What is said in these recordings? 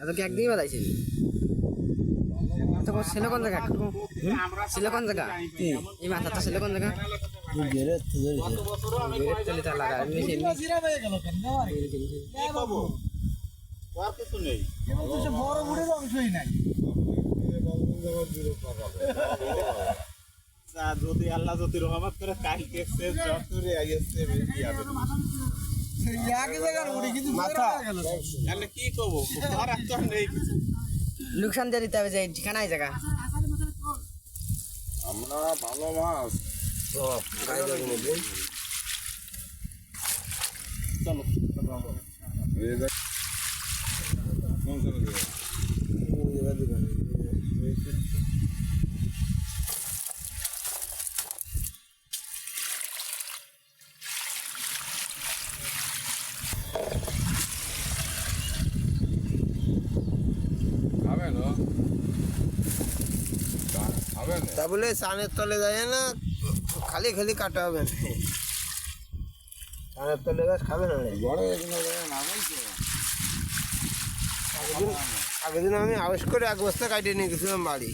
এত কি একদিনই বাজাইছে? তো ছেলে কোন জায়গা? ছেলে কোন জায়গা? এই মাথা তো ছেলে কোন জায়গা? বড় বুড়ির অংশই নাই। তা যদি আল্লাহ যদি রহমত করে কালকে সে যতরে আইছে এক জায়গার বুড়ি কিন্তু মাথা। গেল। তাহলে কি আর তো নেই লোকসান দিয়ে দিতে হবে যে ঠিকানায় জায়গা। আমরা ভালো মাছ। চলো তা বলে সানের তলে যায় না, খালি খালি কাটা হবে। না সানের তলে গাছ খাবে না। বড় তো আগের- দিন আমি আবেশ করে এক বস্তা কাটিয়ে নিয়ে গেছিলাম বাড়ি।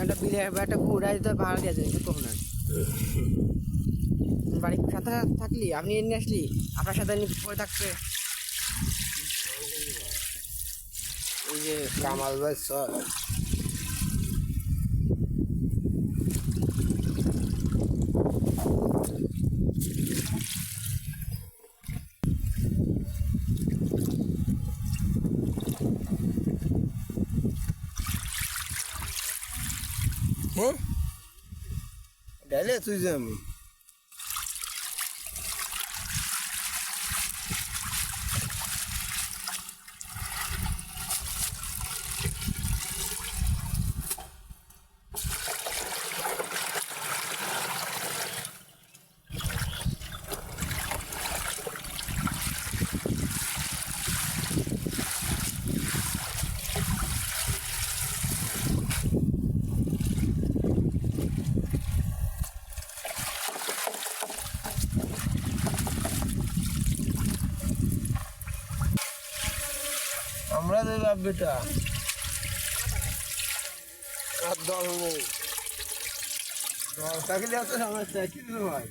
একটা বিলে একটা দিতে ভাড়া আর বাড়ির সাথে থাকলি আপনি এনে আসলি, আপনার সাথে পরে থাকছে এই যে কামাল ভাই সর হ্যাঁ যে আমরা বাপ বেটা। আর দল নেই দল থাকলে এত সমস্যা কি ভাই?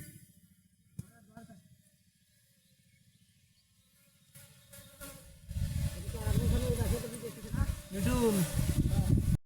মিঠুন।